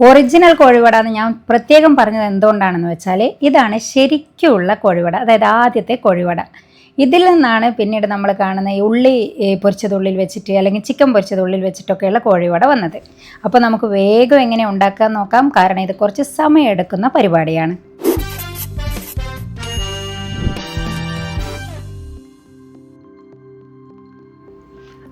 Original കോഴിവട എന്ന് ഞാൻ പ്രത്യേകം പറഞ്ഞത് എന്തുകൊണ്ടാണെന്ന് വെച്ചാൽ ഇതാണ് ശരിക്കുള്ള കോഴിവട അതായത് ആദ്യത്തെ കോഴിവട. ഇതിൽ നിന്നാണ് പിന്നീട് നമ്മൾ കാണുന്ന ഈ ഉള്ളി പൊരിച്ചതുള്ളിൽ വെച്ചിട്ട് അല്ലെങ്കിൽ ചിക്കൻ പൊരിച്ചതുള്ളിൽ വെച്ചിട്ടൊക്കെയുള്ള കോഴിവട വന്നത്. അപ്പോൾ നമുക്ക് വേഗം എങ്ങനെ ഉണ്ടാക്കാൻ നോക്കാം. കാരണം ഇത് കുറച്ച് സമയമെടുക്കുന്ന പരിപാടിയാണ്.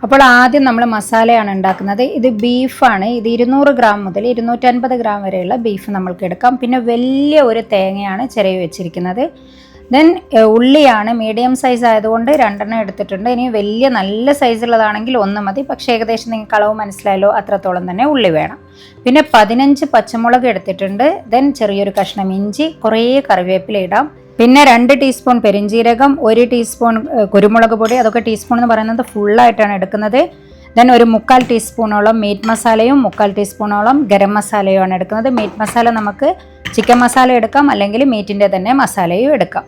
അപ്പോൾ ആദ്യം നമ്മൾ മസാലയാണ് ഉണ്ടാക്കുന്നത്. ഇത് ബീഫാണ് ഇത് ഇരുന്നൂറ് ഗ്രാം മുതൽ ഇരുന്നൂറ്റൻപത് ഗ്രാം വരെയുള്ള ബീഫ് നമ്മൾക്ക് എടുക്കാം. പിന്നെ വലിയ ഒരു തേങ്ങയാണ് ചിരവി വെച്ചിരിക്കുന്നത്. ദെൻ ഉള്ളിയാണ് മീഡിയം സൈസ് ആയതുകൊണ്ട് രണ്ടെണ്ണം എടുത്തിട്ടുണ്ട്. ഇനി വലിയ നല്ല സൈസുള്ളതാണെങ്കിൽ ഒന്ന് മതി. പക്ഷേ ഏകദേശം നിങ്ങൾക്ക് അളവ് മനസ്സിലായല്ലോ അത്രത്തോളം തന്നെ ഉള്ളി വേണം. പിന്നെ പതിനഞ്ച് പച്ചമുളക് എടുത്തിട്ടുണ്ട്. ദെൻ ചെറിയൊരു കഷ്ണം ഇഞ്ചി കുറേ കറിവേപ്പില ഇടാം. പിന്നെ രണ്ട് ടീസ്പൂൺ പെരിഞ്ജീരകം ഒരു ടീസ്പൂൺ കുരുമുളക് പൊടി അതൊക്കെ ടീസ്പൂൺ എന്ന് പറയുന്നത് ഫുള്ളായിട്ടാണ് എടുക്കുന്നത്. ദെൻ ഒരു മുക്കാൽ ടീസ്പൂണോളം മീറ്റ് മസാലയും മുക്കാൽ ടീസ്പൂണോളം ഗരം മസാലയുമാണ് എടുക്കുന്നത്. മീറ്റ് മസാല നമുക്ക് ചിക്കൻ മസാല എടുക്കാം അല്ലെങ്കിൽ മീറ്റിന്റെ തന്നെ മസാലയും എടുക്കാം.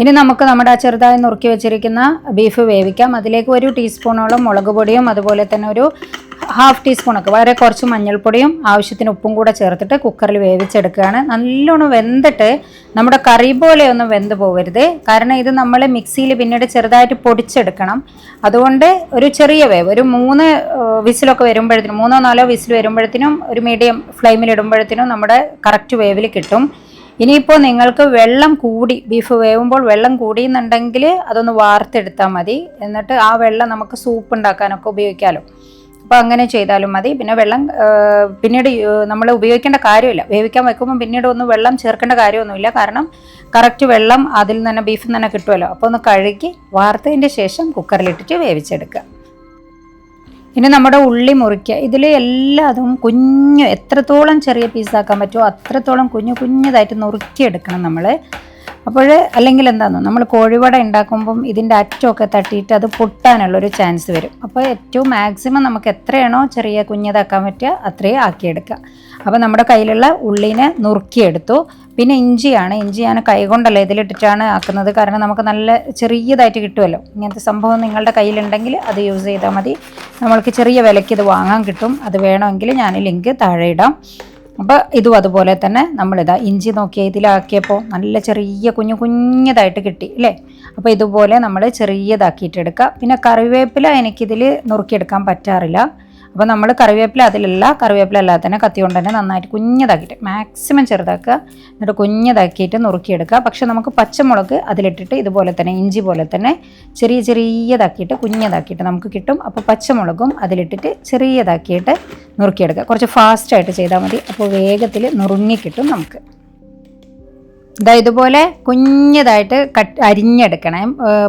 ഇനി നമുക്ക് നമ്മുടെ ആ ചെറുതായി നുറുക്കി വെച്ചിരിക്കുന്ന ബീഫ് വേവിക്കാം. അതിലേക്ക് ഒരു ടീസ്പൂണോളം മുളക് പൊടിയും അതുപോലെ തന്നെ ഒരു ഹാഫ് ടീസ്പൂണൊക്കെ. വളരെ കുറച്ച് മഞ്ഞൾപ്പൊടിയും ആവശ്യത്തിന് ഉപ്പും കൂടെ ചേർത്തിട്ട് കുക്കറിൽ വേവിച്ചെടുക്കുകയാണ്. നല്ലോണം വെന്തിട്ട് നമ്മുടെ കറി പോലെ ഒന്നും വെന്ത് പോകരുത് കാരണം ഇത് നമ്മൾ മിക്സിയിൽ പിന്നീട് ചെറുതായിട്ട് പൊടിച്ചെടുക്കണം. അതുകൊണ്ട് ഒരു ചെറിയ വേവ് ഒരു മൂന്ന് വിസിലൊക്കെ വരുമ്പോഴത്തേനും മൂന്നോ നാലോ വിസിൽ വരുമ്പോഴത്തേനും ഒരു മീഡിയം ഫ്ലെയിമിൽ ഇടുമ്പോഴത്തേനും നമ്മുടെ കറക്റ്റ് വേവിൽ കിട്ടും. ഇനിയിപ്പോൾ നിങ്ങൾക്ക് വെള്ളം കൂടി ബീഫ് വേവുമ്പോൾ വെള്ളം കൂടിയെന്നുണ്ടെങ്കിൽ അതൊന്ന് വാർത്തെടുത്താൽ മതി. എന്നിട്ട് ആ വെള്ളം നമുക്ക് സൂപ്പ് ഉണ്ടാക്കാനൊക്കെ ഉപയോഗിക്കാമല്ലോ അപ്പോൾ അങ്ങനെ ചെയ്താലും മതി. പിന്നെ വെള്ളം പിന്നീട് നമ്മൾ ഉപയോഗിക്കേണ്ട കാര്യമില്ല. വേവിക്കാൻ വെക്കുമ്പോൾ പിന്നീട് ഒന്നും വെള്ളം ചേർക്കേണ്ട കാര്യമൊന്നുമില്ല. കാരണം കറക്റ്റ് വെള്ളം അതിൽ തന്നെ ബീഫിൽ തന്നെ കിട്ടുമല്ലോ. അപ്പോൾ ഒന്ന് കഴുകി വാർത്തതിന്റെ ശേഷം കുക്കറിലിട്ടിട്ട് വേവിച്ചെടുക്കുക. ഇനി നമ്മുടെ ഉള്ളി മുറിക്കുക. ഇതിൽ എല്ലാതും കുഞ്ഞു എത്രത്തോളം ചെറിയ പീസാക്കാൻ പറ്റുമോ അത്രത്തോളം കുഞ്ഞു കുഞ്ഞതായിട്ട് നുറുക്കിയെടുക്കണം നമ്മൾ അപ്പോൾ അല്ലെങ്കിൽ എന്താണെന്നോ നമ്മൾ കോഴിവട ഉണ്ടാക്കുമ്പം ഇതിന്റെ അറ്റമൊക്കെ തട്ടിയിട്ട് അത് പൊട്ടാനുള്ളൊരു ചാൻസ് വരും. അപ്പോൾ ഏറ്റവും മാക്സിമം നമുക്ക് എത്രയാണോ ചെറിയ കുഞ്ഞതാക്കാൻ പറ്റുക അത്രയും ആക്കിയെടുക്കുക അപ്പോൾ നമ്മുടെ കയ്യിലുള്ള ഉള്ളിനെ നുറുക്കിയെടുത്തു. പിന്നെ ഇഞ്ചിയാണ് ഇഞ്ചി ഞാൻ കൈകൊണ്ടല്ല ഇതിലിട്ടിട്ടാണ് ആക്കുന്നത്. കാരണം നമുക്ക് നല്ല ചെറിയതായിട്ട് കിട്ടുമല്ലോ ഇങ്ങനത്തെ സംഭവം നിങ്ങളുടെ കയ്യിലുണ്ടെങ്കിൽ അത് യൂസ് ചെയ്താൽ മതി. നമ്മൾക്ക് ചെറിയ വിലയ്ക്ക് ഇത് വാങ്ങാൻ കിട്ടും. അത് വേണമെങ്കിൽ ഞാൻ ലിങ്ക് താഴെ ഇടാം. അപ്പോൾ ഇതും അതുപോലെ തന്നെ നമ്മളിതാ ഇഞ്ചി നോക്കിയ ഇതിലാക്കിയപ്പോൾ നല്ല ചെറിയ കുഞ്ഞു കുഞ്ഞതായിട്ട് കിട്ടി അല്ലേ? അപ്പോൾ ഇതുപോലെ നമ്മൾ ചെറിയതാക്കിയിട്ട് എടുക്കുക പിന്നെ കറിവേപ്പില എനിക്കിതിൽ നുറുക്കിയെടുക്കാൻ പറ്റാറില്ല. അപ്പോൾ നമ്മൾ കറിവേപ്പില അതിലല്ല കറിവേപ്പില അല്ലാതെ തന്നെ കത്തി കൊണ്ട് തന്നെ നന്നായിട്ട് കുഞ്ഞതാക്കിയിട്ട് മാക്സിമം ചെറുതാക്കുക. എന്നിട്ട് കുഞ്ഞതാക്കിയിട്ട് നുറുക്കിയെടുക്കുക. പക്ഷെ നമുക്ക് പച്ചമുളക് അതിലിട്ടിട്ട് ഇതുപോലെ തന്നെ ഇഞ്ചി പോലെ തന്നെ ചെറിയ ചെറിയതാക്കിയിട്ട് കുഞ്ഞതാക്കിയിട്ട് നമുക്ക് കിട്ടും. അപ്പോൾ പച്ചമുളകും അതിലിട്ടിട്ട് ചെറിയതാക്കിയിട്ട് നുറുക്കിയെടുക്കുക. കുറച്ച് ഫാസ്റ്റായിട്ട് ചെയ്താൽ മതി. അപ്പോൾ വേഗത്തിൽ നുറുങ്ങി കിട്ടും നമുക്ക്. ഇതാ ഇതുപോലെ കുഞ്ഞതായിട്ട് കട്ട് അരിഞ്ഞെടുക്കണേ.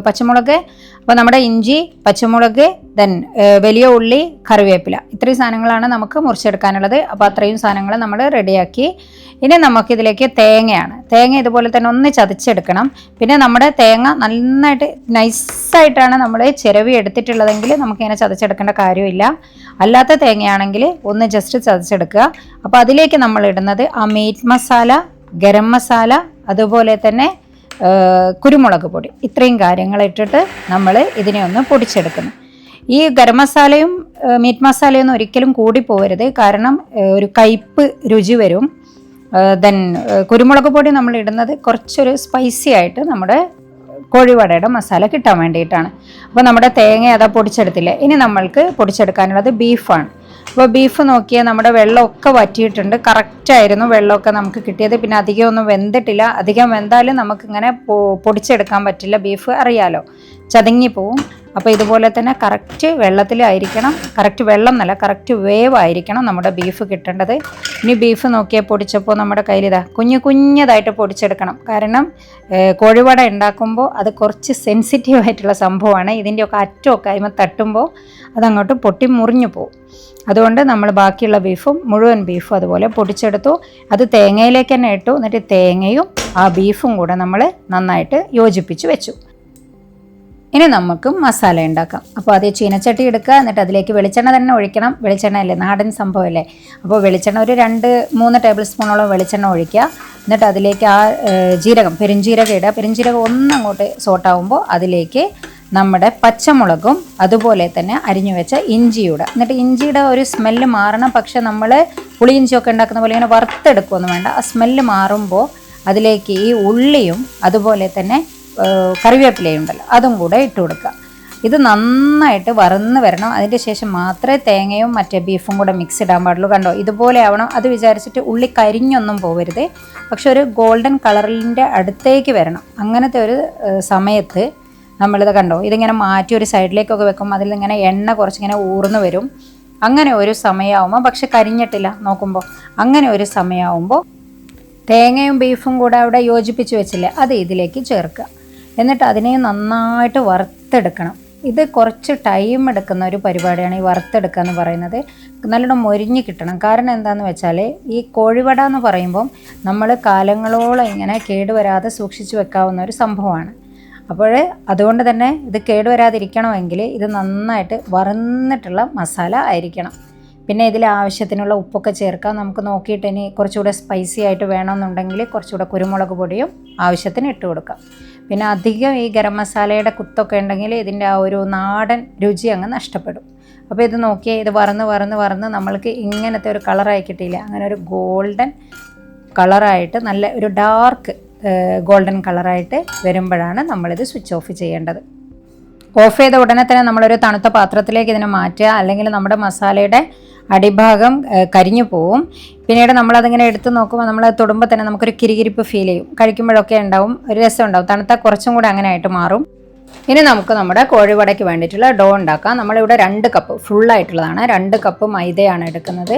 പച്ചമുളക് അപ്പോൾ നമ്മുടെ ഇഞ്ചി പച്ചമുളക് ദെൻ വലിയ ഉള്ളി കറിവേപ്പില. ഇത്രയും സാധനങ്ങളാണ് നമുക്ക് മുറിച്ചെടുക്കാനുള്ളത്. അപ്പോൾ അത്രയും സാധനങ്ങൾ നമ്മൾ റെഡിയാക്കി. ഇനി നമുക്കിതിലേക്ക് തേങ്ങയാണ്. തേങ്ങ ഇതുപോലെ തന്നെ ഒന്ന് ചതച്ചെടുക്കണം. പിന്നെ നമ്മുടെ തേങ്ങ നന്നായിട്ട് നൈസായിട്ടാണ് നമ്മൾ ചിരവി എടുത്തിട്ടുള്ളതെങ്കിൽ നമുക്കിങ്ങനെ ചതച്ചെടുക്കേണ്ട കാര്യമില്ല. അല്ലാത്ത തേങ്ങയാണെങ്കിൽ ഒന്ന് ജസ്റ്റ് ചതച്ചെടുക്കുക. അപ്പോൾ അതിലേക്ക് നമ്മൾ ഇടുന്നത് ആ മീറ്റ് മസാല ഗരം മസാല അതുപോലെ തന്നെ കുരുമുളക് പൊടി. ഇത്രയും കാര്യങ്ങൾ ഇട്ടിട്ട് നമ്മൾ ഇതിനെ ഒന്ന് പൊടിച്ചെടുക്കുന്നു. ഈ ഗരം മസാലയും മീറ്റ് മസാലയും ഒന്നും ഒരിക്കലും കൂടി പോകരുത് കാരണം ഒരു കയ്പ്പ് രുചി വരും. ദെൻ കുരുമുളക് പൊടി നമ്മൾ ഇടുന്നത് കുറച്ചൊരു സ്പൈസി ആയിട്ട് നമ്മുടെ കോഴിവടയുടെ മസാല കിട്ടാൻ വേണ്ടിയിട്ടാണ്. അപ്പോൾ നമ്മുടെ തേങ്ങ അതാ പൊടിച്ചെടുത്തില്ലേ? ഇനി നമ്മൾക്ക് പൊടിച്ചെടുക്കാനുള്ളത് ബീഫാണ് അപ്പോൾ ബീഫ് നോക്കിയാൽ നമ്മുടെ വെള്ളമൊക്കെ വറ്റിയിട്ടുണ്ട്. കറക്റ്റായിരുന്നു വെള്ളമൊക്കെ നമുക്ക് കിട്ടിയത്. പിന്നെ അധികം ഒന്നും വെന്തിട്ടില്ല. അധികം വെന്താലും നമുക്കിങ്ങനെ പൊടിച്ചെടുക്കാൻ പറ്റില്ല ബീഫ് അറിയാലോ? ചതുങ്ങി പോവും അപ്പോൾ ഇതുപോലെ തന്നെ കറക്റ്റ് വെള്ളത്തിലായിരിക്കണം. കറക്റ്റ് വെള്ളം എന്നല്ല കറക്റ്റ് വേവ് ആയിരിക്കണം നമ്മുടെ ബീഫ് കിട്ടേണ്ടത്. ഇനി ബീഫ് നോക്കിയാൽ പൊടിച്ചപ്പോൾ നമ്മുടെ കയ്യിലിതാ കുഞ്ഞു കുഞ്ഞതായിട്ട് പൊടിച്ചെടുക്കണം. കാരണം കോഴിവട ഉണ്ടാക്കുമ്പോൾ അത് കുറച്ച് സെൻസിറ്റീവ് ആയിട്ടുള്ള സംഭവമാണ്. ഇതിന്റെയൊക്കെ അറ്റമൊക്കെ അതിമ തട്ടുമ്പോൾ അതങ്ങോട്ട് പൊട്ടി മുറിഞ്ഞു പോകും അതുകൊണ്ട് നമ്മൾ ബാക്കിയുള്ള ബീഫും മുഴുവൻ ബീഫും അതുപോലെ പൊടിച്ചെടുത്തു. അത് തേങ്ങയിലേക്ക് തന്നെ ഇട്ടു. എന്നിട്ട് തേങ്ങയും ആ ബീഫും കൂടെ നമ്മൾ നന്നായിട്ട് യോജിപ്പിച്ച് വെച്ചു. ഇനി നമുക്ക് മസാല ഉണ്ടാക്കാം. അപ്പോൾ അത് ചീനച്ചട്ടി എടുക്കുക. എന്നിട്ട് അതിലേക്ക് വെളിച്ചെണ്ണ തന്നെ ഒഴിക്കണം. വെളിച്ചെണ്ണ അല്ലേ? നാടൻ സംഭവമല്ലേ? അപ്പോൾ വെളിച്ചെണ്ണ ഒരു രണ്ട് മൂന്ന് ടേബിൾ സ്പൂണോളം വെളിച്ചെണ്ണ ഒഴിക്കുക. എന്നിട്ട് അതിലേക്ക് ആ ജീരകം പെരുംജീരകം ഇടുക. പെരുംജീരകം ഒന്നങ്ങോട്ട് സോട്ടാവുമ്പോൾ അതിലേക്ക് നമ്മുടെ പച്ചമുളകും അതുപോലെ തന്നെ അരിഞ്ഞു വെച്ച ഇഞ്ചിയുടെ. എന്നിട്ട് ഇഞ്ചിയുടെ ഒരു സ്മെല്ല് മാറണം. പക്ഷെ നമ്മൾ പുളിയിഞ്ചിയൊക്കെ ഉണ്ടാക്കുന്ന പോലെ ഇങ്ങനെ വറുത്തെടുക്കുകയൊന്നും വേണ്ട. ആ സ്മെല്ല് മാറുമ്പോൾ അതിലേക്ക് ഈ ഉള്ളിയും അതുപോലെ തന്നെ കറിവേപ്പിലയും ഉണ്ടല്ലോ അതും കൂടെ ഇട്ട് കൊടുക്കുക. ഇത് നന്നായിട്ട് വറന്ന് വരണം. അതിന്റെ ശേഷം മാത്രമേ തേങ്ങയും മറ്റേ ബീഫും കൂടെ മിക്സ് ഇടാൻ പാടുള്ളൂ. കണ്ടോ? ഇതുപോലെ ആവണം. അത് വിചാരിച്ചിട്ട് ഉള്ളി കരിഞ്ഞൊന്നും പോവരുത്. പക്ഷെ ഒരു ഗോൾഡൻ കളറിന്റെ അടുത്തേക്ക് വരണം. അങ്ങനത്തെ ഒരു സമയത്ത് നമ്മളിത് കണ്ടോ? ഇതിങ്ങനെ മാറ്റി ഒരു സൈഡിലേക്കൊക്കെ വെക്കും. അതിൽ ഇങ്ങനെ എണ്ണ കുറച്ചിങ്ങനെ ഊർന്നു വരും. അങ്ങനെ ഒരു സമയമാകുമ്പോൾ പക്ഷെ കരിഞ്ഞിട്ടില്ല നോക്കുമ്പോൾ അങ്ങനെ ഒരു സമയമാകുമ്പോൾ തേങ്ങയും ബീഫും കൂടെ അവിടെ യോജിപ്പിച്ച് വെച്ചില്ലേ അത് ഇതിലേക്ക് ചേർക്കുക. എന്നിട്ട് അതിനെ നന്നായിട്ട് വറുത്തെടുക്കണം. ഇത് കുറച്ച് ടൈം എടുക്കുന്ന ഒരു പരിപാടിയാണ് ഈ വറുത്തെടുക്കുക എന്ന് പറയുന്നത്. നല്ലോണം മൊരിഞ്ഞ് കിട്ടണം. കാരണം എന്താണെന്ന് വെച്ചാൽ ഈ കോഴിവട എന്ന് പറയുമ്പം നമ്മൾ കാലങ്ങളോളം ഇങ്ങനെ കേടുവരാതെ സൂക്ഷിച്ചു വെക്കാവുന്ന ഒരു സംഭവമാണ്. അപ്പോൾ അതുകൊണ്ട് തന്നെ ഇത് കേടുവരാതിരിക്കണമെങ്കിൽ ഇത് നന്നായിട്ട് വറന്നിട്ടുള്ള മസാല ആയിരിക്കണം. പിന്നെ ഇതിൽ ആവശ്യത്തിനുള്ള ഉപ്പൊക്കെ ചേർക്കാം. നമുക്ക് നോക്കിയിട്ട് ഇനി കുറച്ചുകൂടെ സ്പൈസി ആയിട്ട് വേണമെന്നുണ്ടെങ്കിൽ കുറച്ചുകൂടെ കുരുമുളക് പൊടിയും ആവശ്യത്തിന് ഇട്ട് കൊടുക്കാം. പിന്നെ അധികം ഈ ഗരം മസാലയുടെ കുത്തൊക്കെ ഉണ്ടെങ്കിൽ ഇതിന്റെ ആ ഒരു നാടൻ രുചി അങ്ങ് നഷ്ടപ്പെടും. അപ്പോൾ ഇത് നോക്കിയാൽ ഇത് വറന്ന് വറന്ന് വറന്ന് നമ്മൾക്ക് ഇങ്ങനത്തെ ഒരു കളറായി കിട്ടിയില്ല. അങ്ങനെ ഒരു ഗോൾഡൻ കളറായിട്ട് നല്ല ഒരു ഡാർക്ക് ഗോൾഡൻ കളറായിട്ട് വരുമ്പോഴാണ് നമ്മളിത് സ്വിച്ച് ഓഫ് ചെയ്യേണ്ടത്. ഓഫ് ചെയ്ത ഉടനെ തന്നെ നമ്മളൊരു തണുത്ത പാത്രത്തിലേക്ക് ഇതിനെ മാറ്റുക അല്ലെങ്കിൽ നമ്മുടെ മസാലയുടെ അടിഭാഗം കരിഞ്ഞു പോവും. പിന്നീട് നമ്മളതിങ്ങനെ എടുത്ത് നോക്കുമ്പോൾ നമ്മൾ തൊടുമ്പോൾ തന്നെ നമുക്കൊരു കിരികിരിപ്പ് ഫീൽ ചെയ്യും. കഴിക്കുമ്പോഴൊക്കെ ഉണ്ടാവും ഒരു രസം ഉണ്ടാവും. തണുത്ത കുറച്ചും കൂടെ അങ്ങനെ ആയിട്ട് മാറും. ഇനി നമുക്ക് നമ്മുടെ കോഴിവടയ്ക്ക് വേണ്ടിയിട്ടുള്ള ഡോ ഉണ്ടാക്കാം. നമ്മളിവിടെ രണ്ട് കപ്പ് ഫുള്ളായിട്ടുള്ളതാണ് രണ്ട് കപ്പ് മൈദയാണ് എടുക്കുന്നത്.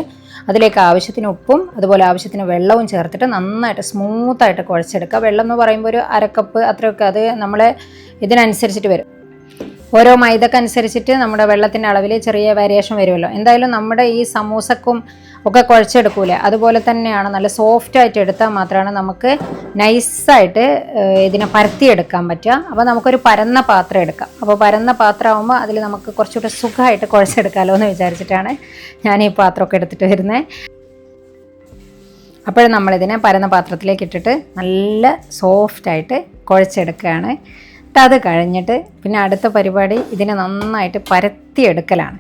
അതിലേക്ക് ആവശ്യത്തിന് ഉപ്പും അതുപോലെ ആവശ്യത്തിന് വെള്ളവും ചേർത്തിട്ട് നന്നായിട്ട് സ്മൂത്തായിട്ട് കുഴച്ചെടുക്കുക. വെള്ളം എന്ന് പറയുമ്പോൾ ഒരു അരക്കപ്പ് അത്രയൊക്കെ അത് നമ്മളെ ഇതിനനുസരിച്ചിട്ട് വരും. ഓരോ മൈദക്കനുസരിച്ചിട്ട് നമ്മുടെ വെള്ളത്തിന്റെ അളവിൽ ചെറിയ വേരിയേഷൻ വരുമല്ലോ. എന്തായാലും നമ്മുടെ ഈ സമൂസക്കും ഒക്കെ കുഴച്ചെടുക്കൂലേ? അതുപോലെ തന്നെയാണ് നല്ല സോഫ്റ്റ് ആയിട്ട് എടുത്താൽ മാത്രമാണ് നമുക്ക് നൈസായിട്ട് ഇതിനെ പരത്തിയെടുക്കാൻ പറ്റുക. അപ്പോൾ നമുക്കൊരു പരന്ന പാത്രം എടുക്കാം. അപ്പോൾ പരന്ന പാത്രം പാത്രമാകുമ്പോൾ അതിൽ നമുക്ക് കുറച്ചുകൂടെ സുഖമായിട്ട് കുഴച്ചെടുക്കാമല്ലോ എന്ന് വിചാരിച്ചിട്ടാണ് ഞാൻ ഈ പാത്രമൊക്കെ എടുത്തിട്ട് വരുന്നത് അപ്പോൾ നമ്മളിതിനെ പരന്ന പാത്രത്തിലേക്ക് ഇട്ടിട്ട് നല്ല സോഫ്റ്റായിട്ട് കുഴച്ചെടുക്കുകയാണ്. അത് കഴിഞ്ഞിട്ട് പിന്നെ അടുത്ത പരിപാടി ഇതിനെ നന്നായിട്ട് പരത്തിയെടുക്കലാണ്.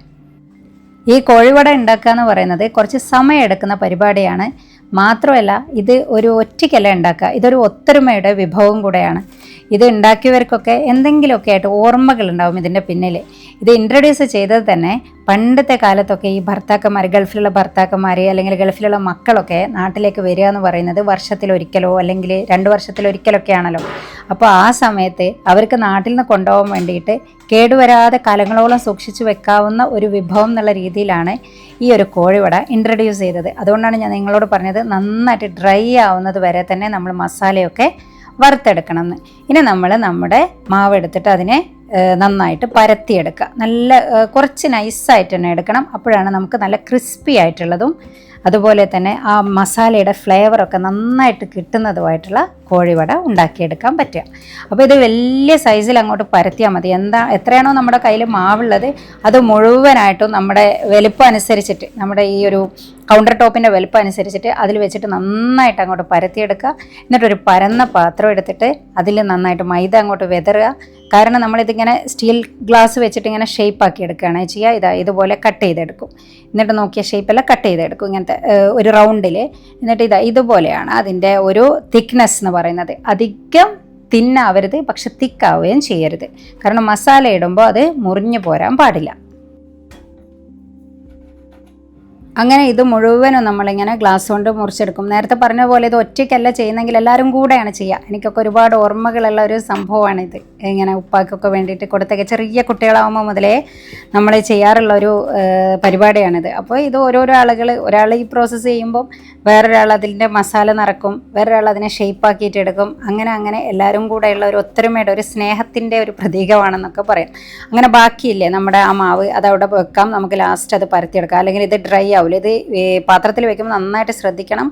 ഈ കോഴിവട ഉണ്ടാക്കുക എന്ന് പറയുന്നത് കുറച്ച് സമയം എടുക്കുന്ന പരിപാടിയാണ്. മാത്രമല്ല ഇത് ഒരു ഒറ്റയ്ക്കല്ല ഉണ്ടാക്കുക. ഇതൊരു ഒത്തൊരുമയുടെ വിഭവം കൂടെയാണ്. ഇത് ഉണ്ടാക്കിയവർക്കൊക്കെ എന്തെങ്കിലുമൊക്കെ ആയിട്ട് ഓർമ്മകൾ ഉണ്ടാവും ഇതിന്റെ പിന്നിൽ ഇത് ഇൻട്രൊഡ്യൂസ് ചെയ്തത് തന്നെ പണ്ടത്തെ കാലത്തൊക്കെ ഈ ഭർത്താക്കന്മാർ ഗൾഫിലുള്ള ഭർത്താക്കന്മാർ അല്ലെങ്കിൽ ഗൾഫിലുള്ള മക്കളൊക്കെ നാട്ടിലേക്ക് വരിക എന്ന് പറയുന്നത് വർഷത്തിലൊരിക്കലോ അല്ലെങ്കിൽ രണ്ട് വർഷത്തിലൊരിക്കലൊക്കെ ആണല്ലോ അപ്പോൾ ആ സമയത്ത് അവർക്ക് നാട്ടിൽ നിന്ന് കൊണ്ടുപോകാൻ വേണ്ടിയിട്ട് കേടുവരാതെ കാലങ്ങളോളം സൂക്ഷിച്ചു വെക്കാവുന്ന ഒരു വിഭവം എന്നുള്ള രീതിയിലാണ് ഈ ഒരു കോഴിവട ഇൻട്രൊഡ്യൂസ് ചെയ്തത്. അതുകൊണ്ടാണ് ഞാൻ നിങ്ങളോട് പറഞ്ഞത് നന്നായിട്ട് ഡ്രൈ ആവുന്നത് വരെ തന്നെ നമ്മൾ മസാലയൊക്കെ വറുത്തെടുക്കണം എന്ന്. ഇനി നമ്മൾ നമ്മുടെ മാവ് എടുത്തിട്ട് അതിനെ നന്നായിട്ട് പരത്തിയെടുക്കുക. നല്ല കുറച്ച് നൈസായിട്ട് തന്നെ എടുക്കണം. അപ്പോഴാണ് നമുക്ക് നല്ല ക്രിസ്പി ആയിട്ടുള്ളതും അതുപോലെ തന്നെ ആ മസാലയുടെ ഫ്ലേവറൊക്കെ നന്നായിട്ട് കിട്ടുന്നതുമായിട്ടുള്ള കോഴിവട ഉണ്ടാക്കിയെടുക്കാൻ പറ്റുക. അപ്പോൾ ഇത് വലിയ സൈസിൽ അങ്ങോട്ട് പരത്തിയാൽ മതി. എന്താ എത്രയാണോ നമ്മുടെ കയ്യിൽ മാവുള്ളത് അത് മുഴുവനായിട്ടും നമ്മുടെ വലുപ്പം അനുസരിച്ചിട്ട് നമ്മുടെ ഈ ഒരു കൗണ്ടർ ടോപ്പിന്റെ വലുപ്പം അനുസരിച്ചിട്ട് അതിൽ വെച്ചിട്ട് നന്നായിട്ട് അങ്ങോട്ട് പരത്തിയെടുക്കുക. എന്നിട്ടൊരു പരന്ന പാത്രം എടുത്തിട്ട് അതിൽ നന്നായിട്ട് മൈദ അങ്ങോട്ട് വെതറുക. കാരണം നമ്മളിതിങ്ങനെ സ്റ്റീൽ ഗ്ലാസ് വെച്ചിട്ട് ഇങ്ങനെ ഷേപ്പ് ആക്കി എടുക്കുകയാണ് ചെയ്യുക. ഇതാ ഇതുപോലെ കട്ട് ചെയ്തെടുക്കും. എന്നിട്ട് നോക്കിയ ഷേപ്പെല്ലാം കട്ട് ചെയ്തെടുക്കും ഇങ്ങനത്തെ ഒരു റൗണ്ടിൽ എന്നിട്ട് ഇതാ ഇതുപോലെയാണ് അതിന്റെ ഒരു തിക്നെസ് എന്ന് പറയുന്നത്. അധികം തിന്നാവരുത് പക്ഷെ തിക്കാവുകയും ചെയ്യരുത്. കാരണം മസാല ഇടുമ്പോൾ അത് മുറിഞ്ഞു പോരാൻ പാടില്ല. അങ്ങനെ ഇത് മുഴുവനും നമ്മളിങ്ങനെ ഗ്ലാസ് കൊണ്ട് മുറിച്ചെടുക്കും. നേരത്തെ പറഞ്ഞ പോലെ ഇത് ഒറ്റയ്ക്കല്ല ചെയ്യുന്നെങ്കിൽ എല്ലാവരും കൂടെയാണ് ചെയ്യുക. എനിക്കൊക്കെ ഒരുപാട് ഓർമ്മകളുള്ള ഒരു സംഭവമാണ് ഇത് ഇങ്ങനെ ഉപ്പാക്കൊക്കെ വേണ്ടിയിട്ട് കൊടുത്തൊക്കെ. ചെറിയ കുട്ടികളാകുമ്പോൾ മുതലേ നമ്മൾ ചെയ്യാറുള്ള ഒരു പരിപാടിയാണിത്. അപ്പോൾ ഇത് ഓരോരോ ആളുകൾ ഒരാൾ ഈ പ്രോസസ്സ് ചെയ്യുമ്പം വേറൊരാൾ അതിന്റെ മസാല നിറക്കും വേറൊരാൾ അതിനെ ഷേപ്പ് ആക്കിയിട്ട് എടുക്കും. അങ്ങനെ അങ്ങനെ എല്ലാവരും കൂടെയുള്ള ഒരു ഒത്തൊരുമയുടെ ഒരു സ്നേഹത്തിന്റെ ഒരു പ്രതീകമാണെന്നൊക്കെ പറയാം. അങ്ങനെ ബാക്കിയില്ലേ നമ്മുടെ ആ മാവ് അത് അവിടെ വെക്കാം. നമുക്ക് ലാസ്റ്റ് അത് പരത്തിയെടുക്കാം. അല്ലെങ്കിൽ ഇത് ഡ്രൈ ആവില്ല ഇത് പാത്രത്തിൽ വെക്കുമ്പോൾ നന്നായിട്ട് ശ്രദ്ധിക്കണം.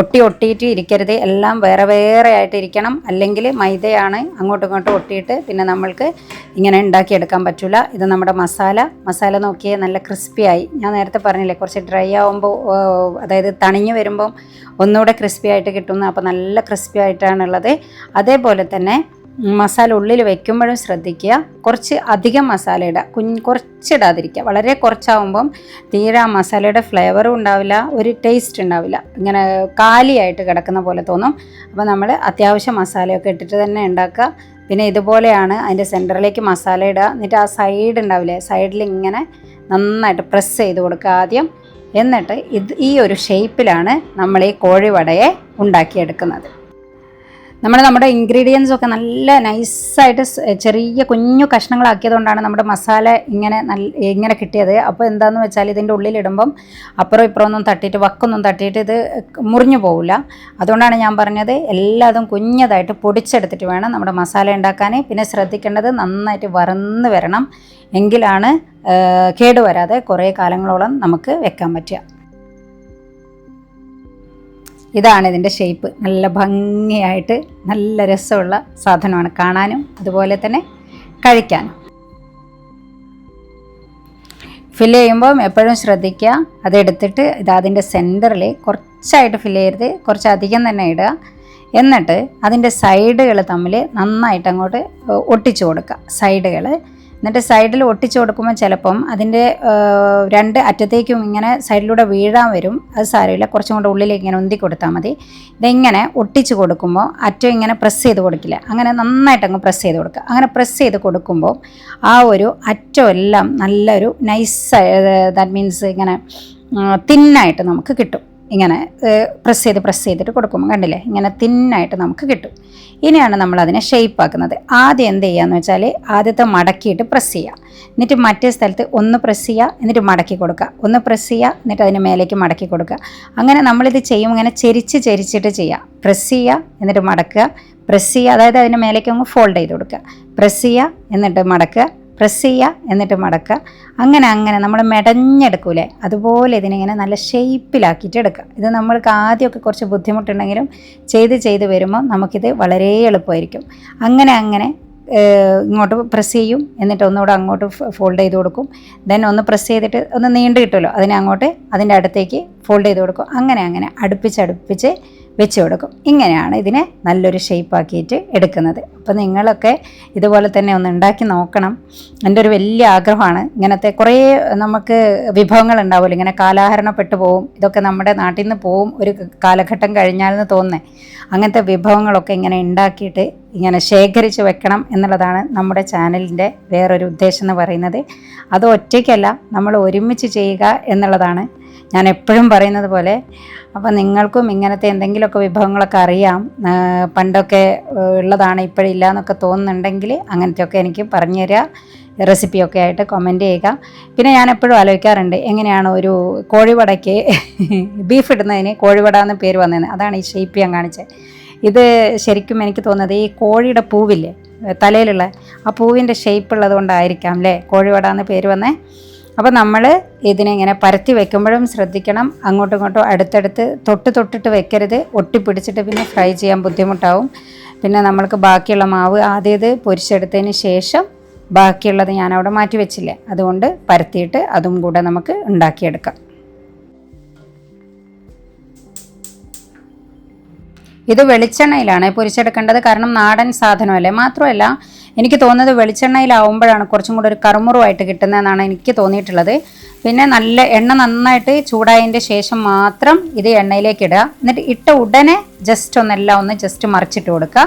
ഒട്ടി ഒട്ടിയിട്ട് ഇരിക്കരുത്. എല്ലാം വേറെ വേറെ ആയിട്ട് ഇരിക്കണം അല്ലെങ്കിൽ മൈദയാണ് അങ്ങോട്ടും ഇങ്ങോട്ടും ഒട്ടിയിട്ട് പിന്നെ നമ്മൾക്ക് ഇങ്ങനെ ഉണ്ടാക്കിയെടുക്കാൻ പറ്റില്ല ഇത് നമ്മുടെ മസാല. മസാല നോക്കിയേ നല്ല ക്രിസ്പിയായി ഞാൻ നേരത്തെ പറഞ്ഞില്ലേ കുറച്ച് ഡ്രൈ ആവുമ്പോൾ അതായത് തണിഞ്ഞു വരുമ്പം ഒന്നുകൂടെ ക്രിസ്പി ആയിട്ട് കിട്ടുന്നു അപ്പോൾ നല്ല ക്രിസ്പി ആയിട്ടാണുള്ളത്. അതേപോലെ തന്നെ മസാല ഉള്ളിൽ വെക്കുമ്പോഴും ശ്രദ്ധിക്കുക. കുറച്ച് അധികം മസാല ഇടുക കുഞ്ഞ് കുറച്ചിടാതിരിക്കുക. വളരെ കുറച്ചാവുമ്പം തീരെ ആ മസാലയുടെ ഫ്ലേവറും ഉണ്ടാവില്ല ഒരു ടേസ്റ്റ് ഉണ്ടാവില്ല. ഇങ്ങനെ കാലിയായിട്ട് കിടക്കുന്ന പോലെ തോന്നും. അപ്പോൾ നമ്മൾ അത്യാവശ്യം മസാലയൊക്കെ ഇട്ടിട്ട് തന്നെ ഉണ്ടാക്കുക. പിന്നെ ഇതുപോലെയാണ് അതിന്റെ സെന്ററിലേക്ക് മസാല ഇടുക. എന്നിട്ട് ആ സൈഡ് ഉണ്ടാവില്ലേ? സൈഡിൽ ഇങ്ങനെ നന്നായിട്ട് പ്രസ് ചെയ്ത് കൊടുക്കുക ആദ്യം. എന്നിട്ട് ഇത് ഈ ഒരു ഷേപ്പിലാണ് നമ്മൾ ഈ കോഴിവടയെ ഉണ്ടാക്കിയെടുക്കുന്നത്. നമ്മൾ നമ്മുടെ ഇൻഗ്രീഡിയൻസ് ഒക്കെ നല്ല നൈസായിട്ട് ചെറിയ കുഞ്ഞു കഷ്ണങ്ങളാക്കിയതുകൊണ്ടാണ് നമ്മുടെ മസാല ഇങ്ങനെ നല്ല ഇങ്ങനെ കിട്ടിയത്. അപ്പോൾ എന്താണെന്ന് വെച്ചാൽ ഇതിന്റെ ഉള്ളിലിടുമ്പം അപ്പുറം ഇപ്പുറം ഒന്നും തട്ടിയിട്ട് വക്കൊന്നും തട്ടിയിട്ട് ഇത് മുറിഞ്ഞു പോവില്ല. അതുകൊണ്ടാണ് ഞാൻ പറഞ്ഞത് എല്ലാതും കുഞ്ഞതായിട്ട് പൊടിച്ചെടുത്തിട്ട് വേണം നമ്മുടെ മസാല ഉണ്ടാക്കാൻ പിന്നെ ശ്രദ്ധിക്കേണ്ടത് നന്നായിട്ട് വറന്ന് വരണം. എങ്കിലാണ് കേടുവരാതെ കുറേ കാലങ്ങളോളം നമുക്ക് വെക്കാൻ പറ്റുക. ഇതാണ് ഇതിന്റെ ഷേപ്പ് നല്ല ഭംഗിയായിട്ട് നല്ല രസമുള്ള സാധനമാണ് കാണാനും അതുപോലെ തന്നെ കഴിക്കാനും. ഫില്ല് ചെയ്യുമ്പം എപ്പോഴും ശ്രദ്ധിക്കുക. അതെടുത്തിട്ട് ഇത് അതിന്റെ സെന്ററിൽ കുറച്ചായിട്ട് ഫില്ല് ചെയ്യരുത്. കുറച്ച് അധികം തന്നെ ഇടുക. എന്നിട്ട് അതിന്റെ സൈഡുകൾ തമ്മിൽ നന്നായിട്ട് അങ്ങോട്ട് ഒട്ടിച്ചു കൊടുക്കുക. സൈഡുകൾ എന്നിട്ട് സൈഡിൽ ഒട്ടിച്ചു കൊടുക്കുമ്പോൾ ചിലപ്പം അതിന്റെ രണ്ട് അറ്റത്തേക്കും ഇങ്ങനെ സൈഡിലൂടെ വീഴാൻ വരും. അത് സാരമില്ല. കുറച്ചും കൂടെ ഉള്ളിലേക്ക് ഇങ്ങനെ ഉന്തി കൊടുത്താൽ മതി. ഇതിങ്ങനെ ഒട്ടിച്ചു കൊടുക്കുമ്പോൾ അറ്റം ഇങ്ങനെ പ്രസ് ചെയ്ത് കൊടുക്കില്ല. അങ്ങനെ നന്നായിട്ട് അങ്ങ് പ്രസ് ചെയ്ത് കൊടുക്കുക. അങ്ങനെ പ്രസ് ചെയ്ത് കൊടുക്കുമ്പോൾ ആ ഒരു അറ്റം എല്ലാം നല്ലൊരു നൈസ് ദാറ്റ് മീൻസ് ഇങ്ങനെ തിന്നായിട്ട് നമുക്ക് കിട്ടും. ഇങ്ങനെ പ്രസ് ചെയ്ത് പ്രസ് ചെയ്തിട്ട് കൊടുക്കുമ്പോൾ കണ്ടില്ലേ ഇങ്ങനെ തിന്നായിട്ട് നമുക്ക് കിട്ടും. ഇനിയാണ് നമ്മൾ അതിനെ ഷേപ്പ് ആക്കുന്നത്. ആദ്യം എന്ത് ചെയ്യാന്ന് വെച്ചാൽ ആദ്യത്തെ മടക്കിയിട്ട് പ്രസ് ചെയ്യുക എന്നിട്ട് മറ്റേ സ്ഥലത്ത് ഒന്ന് പ്രസ് ചെയ്യുക എന്നിട്ട് മടക്കി കൊടുക്കുക. ഒന്ന് പ്രസ് ചെയ്യുക എന്നിട്ട് അതിന് മേലേക്ക് മടക്കി കൊടുക്കുക. അങ്ങനെ നമ്മളിത് ചെയ്യും ഇങ്ങനെ ചെരിച്ച് ചെരിച്ചിട്ട് ചെയ്യുക പ്രസ് ചെയ്യുക എന്നിട്ട് മടക്കുക. പ്രസ് ചെയ്യുക അതായത് അതിന് മേലേക്ക് അങ്ങ് ഫോൾഡ് ചെയ്ത് കൊടുക്കുക. പ്രസ് ചെയ്യുക എന്നിട്ട് മടക്കുക. പ്രസ് ചെയ്യുക എന്നിട്ട് മടക്കുക. അങ്ങനെ അങ്ങനെ നമ്മൾ മെടഞ്ഞെടുക്കൂലേ? അതുപോലെ ഇതിനിങ്ങനെ നല്ല ഷേപ്പിലാക്കിയിട്ട് എടുക്കുക. ഇത് നമ്മൾക്ക് ആദ്യമൊക്കെ കുറച്ച് ബുദ്ധിമുട്ടുണ്ടെങ്കിലും ചെയ്ത് ചെയ്ത് വരുമ്പോൾ നമുക്കിത് വളരെ എളുപ്പമായിരിക്കും. അങ്ങനെ അങ്ങനെ ഇങ്ങോട്ട് പ്രസ് ചെയ്യും എന്നിട്ട് ഒന്നുകൂടെ അങ്ങോട്ട് ഫോൾഡ് ചെയ്ത് കൊടുക്കും. ദെൻ ഒന്ന് പ്രസ് ചെയ്തിട്ട് ഒന്ന് നീണ്ടു കിട്ടുമല്ലോ? അതിനെ അങ്ങോട്ട് അതിന്റെ അടുത്തേക്ക് ഫോൾഡ് ചെയ്ത് കൊടുക്കും. അങ്ങനെ അങ്ങനെ അടുപ്പിച്ച് അടുപ്പിച്ച് വെച്ച് കൊടുക്കും. ഇങ്ങനെയാണ് ഇതിനെ നല്ലൊരു ഷേപ്പാക്കിയിട്ട് എടുക്കുന്നത്. അപ്പോൾ നിങ്ങളൊക്കെ ഇതുപോലെ തന്നെ ഒന്ന് ഉണ്ടാക്കി നോക്കണം. എന്റെ ഒരു വലിയ ആഗ്രഹമാണ്. ഇങ്ങനത്തെ കുറേ നമുക്ക് വിഭവങ്ങൾ ഉണ്ടാവുമല്ലോ. ഇങ്ങനെ കാലാഹരണപ്പെട്ടു പോവും. ഇതൊക്കെ നമ്മുടെ നാട്ടിൽ നിന്ന് പോവും. ഒരു കാലഘട്ടം കഴിഞ്ഞാലെന്ന് തോന്നുന്നേ. അങ്ങനത്തെ വിഭവങ്ങളൊക്കെ ഇങ്ങനെ ഉണ്ടാക്കിയിട്ട് ഇങ്ങനെ ശേഖരിച്ച് വെക്കണം എന്നുള്ളതാണ് നമ്മുടെ ചാനലിന്റെ വേറൊരു ഉദ്ദേശം എന്ന് പറയുന്നത്. അത് ഒറ്റയ്ക്കല്ല. നമ്മൾ ഒരുമിച്ച് ചെയ്യുക എന്നുള്ളതാണ്. ഞാൻ എപ്പോഴും പറയുന്നത് പോലെ അപ്പോൾ നിങ്ങൾക്കും ഇങ്ങനത്തെ എന്തെങ്കിലുമൊക്കെ വിഭവങ്ങളൊക്കെ അറിയാം. പണ്ടൊക്കെ ഉള്ളതാണ് ഇപ്പോഴില്ല എന്നൊക്കെ തോന്നുന്നുണ്ടെങ്കിൽ അങ്ങനത്തെയൊക്കെ എനിക്ക് പറഞ്ഞു തരിക റെസിപ്പിയൊക്കെ ആയിട്ട് കമന്റ് ചെയ്യുക. പിന്നെ ഞാൻ എപ്പോഴും ആലോചിക്കാറുണ്ട് എങ്ങനെയാണ് ഒരു കോഴിവടയ്ക്ക് ബീഫ് ഇടുന്നതിന് കോഴിവട എന്ന് പേര് വന്നതെന്ന് അതാണ് ഈ ഷേപ്പ് ഞാൻ കാണിച്ചത് ഇത് ശരിക്കും എനിക്ക് തോന്നുന്നത് ഈ കോഴിയുടെ പൂവില്ലേ തലയിലുള്ള ആ പൂവിന്റെ ഷേപ്പ് ഉള്ളത് കൊണ്ടായിരിക്കാം അല്ലേ കോഴിവട എന്ന് പേര് വന്നേ. അപ്പോൾ നമ്മൾ ഇതിനെ ഇങ്ങനെ പരത്തി വെക്കുമ്പോഴും ശ്രദ്ധിക്കണം. അങ്ങോട്ടും ഇങ്ങോട്ടും അടുത്തടുത്ത് തൊട്ട് തൊട്ടിട്ട് വെക്കരുത്. ഒട്ടിപ്പിടിച്ചിട്ട് പിന്നെ ഫ്രൈ ചെയ്യാൻ ബുദ്ധിമുട്ടാവും. പിന്നെ നമ്മൾക്ക് ബാക്കിയുള്ള മാവ് ആദ്യം ഇത് പൊരിച്ചെടുത്തതിന് ശേഷം ബാക്കിയുള്ളത് ഞാൻ അവിടെ മാറ്റി വെച്ചില്ലേ. അതുകൊണ്ട് പരത്തിയിട്ട് അതും കൂടെ നമുക്ക് ഉണ്ടാക്കിയെടുക്കാം. ഇത് വെളിച്ചെണ്ണയിലാണ് പൊരിച്ചെടുക്കേണ്ടത്. കാരണം നാടൻ സാധനമല്ലേ? മാത്രമല്ല എനിക്ക് തോന്നുന്നത് വെളിച്ചെണ്ണയിലാവുമ്പോഴാണ് കുറച്ചും കൂടെ ഒരു കറുമുറുവായിട്ട് കിട്ടുന്നതെന്നാണ് എനിക്ക് തോന്നിയിട്ടുള്ളത്. പിന്നെ നല്ല എണ്ണ നന്നായിട്ട് ചൂടായതിന്റെ ശേഷം മാത്രം ഇത് എണ്ണയിലേക്ക് ഇടുക. എന്നിട്ട് ഇട്ട ഉടനെ ജസ്റ്റ് ഒന്നെല്ലാം ഒന്ന് ജസ്റ്റ് മറിച്ചിട്ട് കൊടുക്കുക.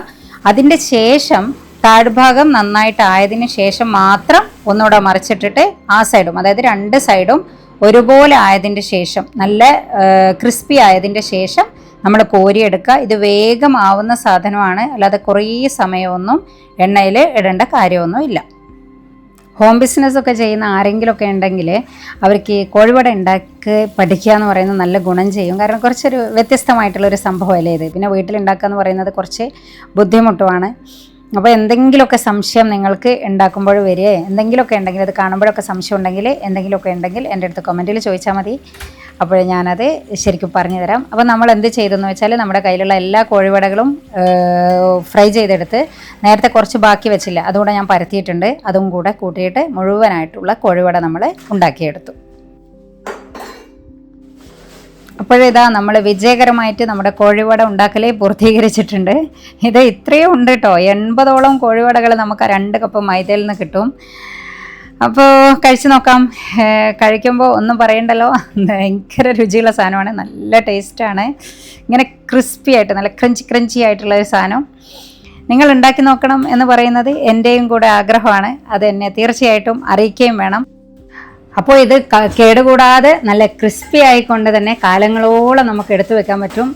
അതിന്റെ ശേഷം താഴ്ഭാഗം നന്നായിട്ട് ആയതിന് ശേഷം മാത്രം ഒന്നുകൂടെ മറിച്ചിട്ടിട്ട് ആ സൈഡും അതായത് രണ്ട് സൈഡും ഒരുപോലെ ആയതിന്റെ ശേഷം നല്ല ക്രിസ്പി ആയതിന്റെ ശേഷം നമ്മൾ കോരിയെടുക്കുക. ഇത് വേഗം ആവുന്ന സാധനമാണ്. അല്ലാതെ കുറേ സമയമൊന്നും എണ്ണയിൽ ഇടേണ്ട കാര്യമൊന്നും ഇല്ല. ഹോം ബിസിനസ് ഒക്കെ ചെയ്യുന്ന ആരെങ്കിലുമൊക്കെ ഉണ്ടെങ്കിൽ അവർക്ക് ഈ കോഴിവട ഉണ്ടാക്കി പഠിക്കുക എന്ന് പറയുന്നത് നല്ല ഗുണം ചെയ്യും. കാരണം കുറച്ചൊരു വ്യത്യസ്തമായിട്ടുള്ളൊരു സംഭവമല്ലേ ഇത്. പിന്നെ വീട്ടിലുണ്ടാക്കുക എന്ന് പറയുന്നത് കുറച്ച് ബുദ്ധിമുട്ടുമാണ്. അപ്പോൾ എന്തെങ്കിലുമൊക്കെ സംശയം നിങ്ങൾക്ക് ഉണ്ടാക്കുമ്പോൾ വരികയോ. എന്തെങ്കിലുമൊക്കെ ഉണ്ടെങ്കിൽ അത് കാണുമ്പോഴൊക്കെ സംശയം ഉണ്ടെങ്കിൽ എന്തെങ്കിലുമൊക്കെ ഉണ്ടെങ്കിൽ എന്റെ അടുത്ത് കമന്റിൽ ചോദിച്ചാൽ മതി. അപ്പോൾ ഞാനത് ശരിക്കും പറഞ്ഞു തരാം അപ്പോൾ നമ്മൾ എന്ത് ചെയ്തെന്ന് വെച്ചാൽ നമ്മുടെ കയ്യിലുള്ള എല്ലാ കോഴിവടകളും ഫ്രൈ ചെയ്തെടുത്ത് നേരത്തെ കുറച്ച് ബാക്കി വെച്ചില്ല അതുകൂടെ ഞാൻ പരത്തിയിട്ടുണ്ട്. അതും കൂടെ കൂട്ടിയിട്ട് മുഴുവനായിട്ടുള്ള കോഴിവട നമ്മൾ ഉണ്ടാക്കിയെടുത്തു. അപ്പോഴിതാ നമ്മൾ വിജയകരമായിട്ട് നമ്മുടെ കോഴിവട ഉണ്ടാക്കലേ പൂർത്തീകരിച്ചിട്ടുണ്ട്. ഇത് ഇത്രയും ഉണ്ട് കേട്ടോ. എൺപതോളം കോഴിവടകൾ നമുക്ക് രണ്ട് കപ്പ് മൈദയിൽ നിന്ന് കിട്ടും. അപ്പോൾ കഴിച്ചു നോക്കാം. കഴിക്കുമ്പോൾ ഒന്നും പറയണ്ടല്ലോ. ഭയങ്കര രുചിയുള്ള സാധനമാണ്. നല്ല ടേസ്റ്റാണ് ഇങ്ങനെ ക്രിസ്പി ആയിട്ട് നല്ല ക്രഞ്ചി ക്രഞ്ചി ആയിട്ടുള്ള ഒരു സാധനം. നിങ്ങൾ ഉണ്ടാക്കി നോക്കണം എന്ന് പറയുന്നത് എന്റെയും കൂടെ ആഗ്രഹമാണ്. അത് എന്നെ തീർച്ചയായിട്ടും അറിയിക്കുകയും വേണം. അപ്പോൾ ഇത് കേടുകൂടാതെ നല്ല ക്രിസ്പി ആയിക്കൊണ്ട് തന്നെ കാലങ്ങളോളം നമുക്ക് എടുത്തു വെക്കാൻ പറ്റും.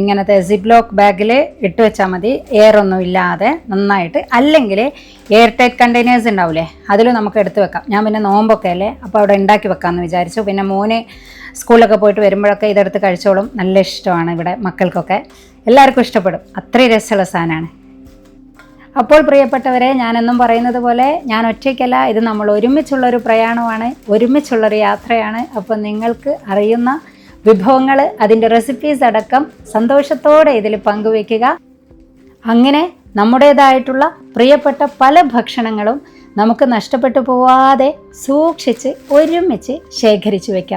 ഇങ്ങനത്തെ സിബ്ലോക്ക് ബാഗിൽ ഇട്ട് വെച്ചാൽ മതി. എയർ ഒന്നും ഇല്ലാതെ നന്നായിട്ട്. അല്ലെങ്കിൽ എയർ ടൈറ്റ് കണ്ടെയ്നേഴ്സ് ഉണ്ടാവില്ലേ അതിൽ നമുക്ക് എടുത്തു വെക്കാം. ഞാൻ പിന്നെ നോമ്പൊക്കെ അല്ലേ അപ്പോൾ അവിടെ ഉണ്ടാക്കി വെക്കാമെന്ന് വിചാരിച്ചു. പിന്നെ മോന് സ്കൂളിലൊക്കെ പോയിട്ട് വരുമ്പോഴൊക്കെ ഇതെടുത്ത് കഴിച്ചോളും. നല്ല ഇഷ്ടമാണ് ഇവിടെ മക്കൾക്കൊക്കെ. എല്ലാവർക്കും ഇഷ്ടപ്പെടും. അത്രയും രസമുള്ള സാധനമാണ്. അപ്പോൾ പ്രിയപ്പെട്ടവരെ ഞാനെന്നും പറയുന്നത് പോലെ ഞാൻ ഒറ്റയ്ക്കല്ല ഇത് നമ്മൾ ഒരുമിച്ചുള്ളൊരു പ്രയാണമാണ് ഒരുമിച്ചുള്ളൊരു യാത്രയാണ്. അപ്പോൾ നിങ്ങൾക്ക് അറിയുന്ന വിഭവങ്ങൾ അതിന്റെ റെസിപ്പീസ് അടക്കം സന്തോഷത്തോടെ ഇതിൽ പങ്കുവെക്കുക. അങ്ങനെ നമ്മുടേതായിട്ടുള്ള പ്രിയപ്പെട്ട പല ഭക്ഷണങ്ങളും നമുക്ക് നഷ്ടപ്പെട്ടു പോവാതെ സൂക്ഷിച്ച് ഒരുമിച്ച് ശേഖരിച്ചു വെക്കാം.